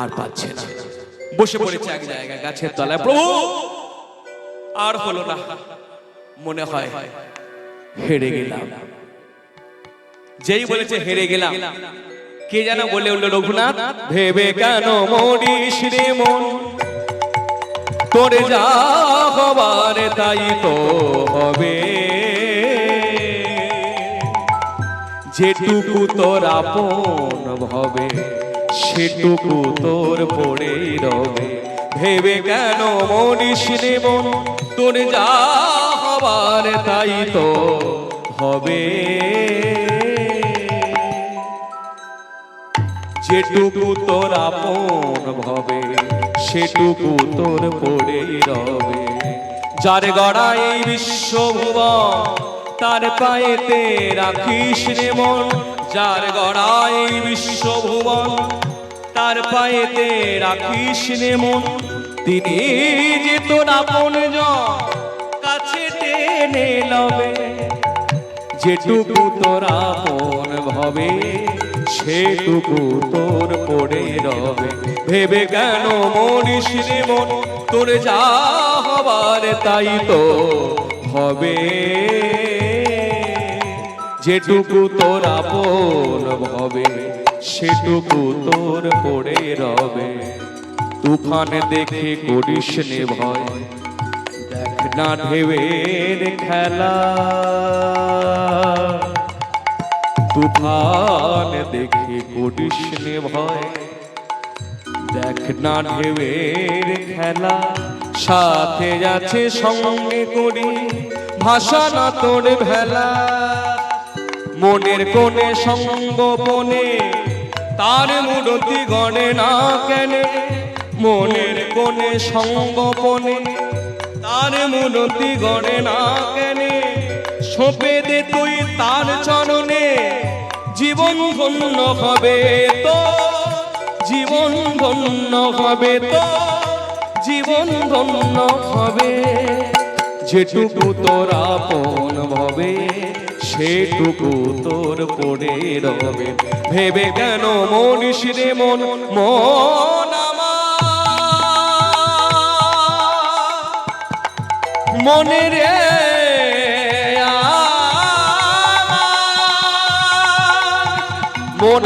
আর পাচ্ছে না। বসে পড়েছে এক জায়গায় গাছের তলায়। প্রভু! আর হলো না। মনে হয় হেরে গেলাম। যেই বলেছে হেরে গেলাম কে যেন বলে উঠল রঘুনাথ ভেবে কেন মরিস রে মন? তোরে যা হবার তাই তো হবে। যেটুকু তোর আপন ভবে সেটুকু তোর পড়েই রবে। ভেবে কেন মরিস রে মন তোর যা হবার তাই তো হবে। যেটুকু তোর আপন ভবে, সেটুকু তোর পড়েই রবে। যার গড়া এই বিশ্বভুবন, তার পায়েতে রাখিস রে মন। যার গড়াই বিশ্বভুবন, তার পায়েতে রাখিস মন। তিনি যে তোর আপন কাছে টেনে লবে। যেটুকু তোর আপন ভবে, সেটুকু তোর পড়ে রবে। ভেবে কেন মরিস রে মন? তোর যা হবার তাই তো হবে। যেটুকু তোর আপন ভবে সেটুকু তোর পড়ে রবে। তুফান দেখে করিস নে ভয়, দেখ না ঢেউয়ের খেলা। তুফান দেখে করিস নে ভয়, দেখ না ঢেউয়ের খেলা। সাথে আছে সঙ্গে করি, ভাষা না তোর ভেলা। মনের কোণে সঙ্গোপনে, তার মূরতি গণে না কেন। মনের কোণে সঙ্গোপনে, তার মূরতি গণে না কেন। সঁপে দে তুই তার চরণে, জীবন ধন্য হবে তো। জীবন ধন্য হবে তো, জীবন ধন্য হবে। যেটুকু তোর আপন ভবে সেটুকু তোর পড়ে রবে। ভেবে কেন মন শিরে মন মন মনে রে মন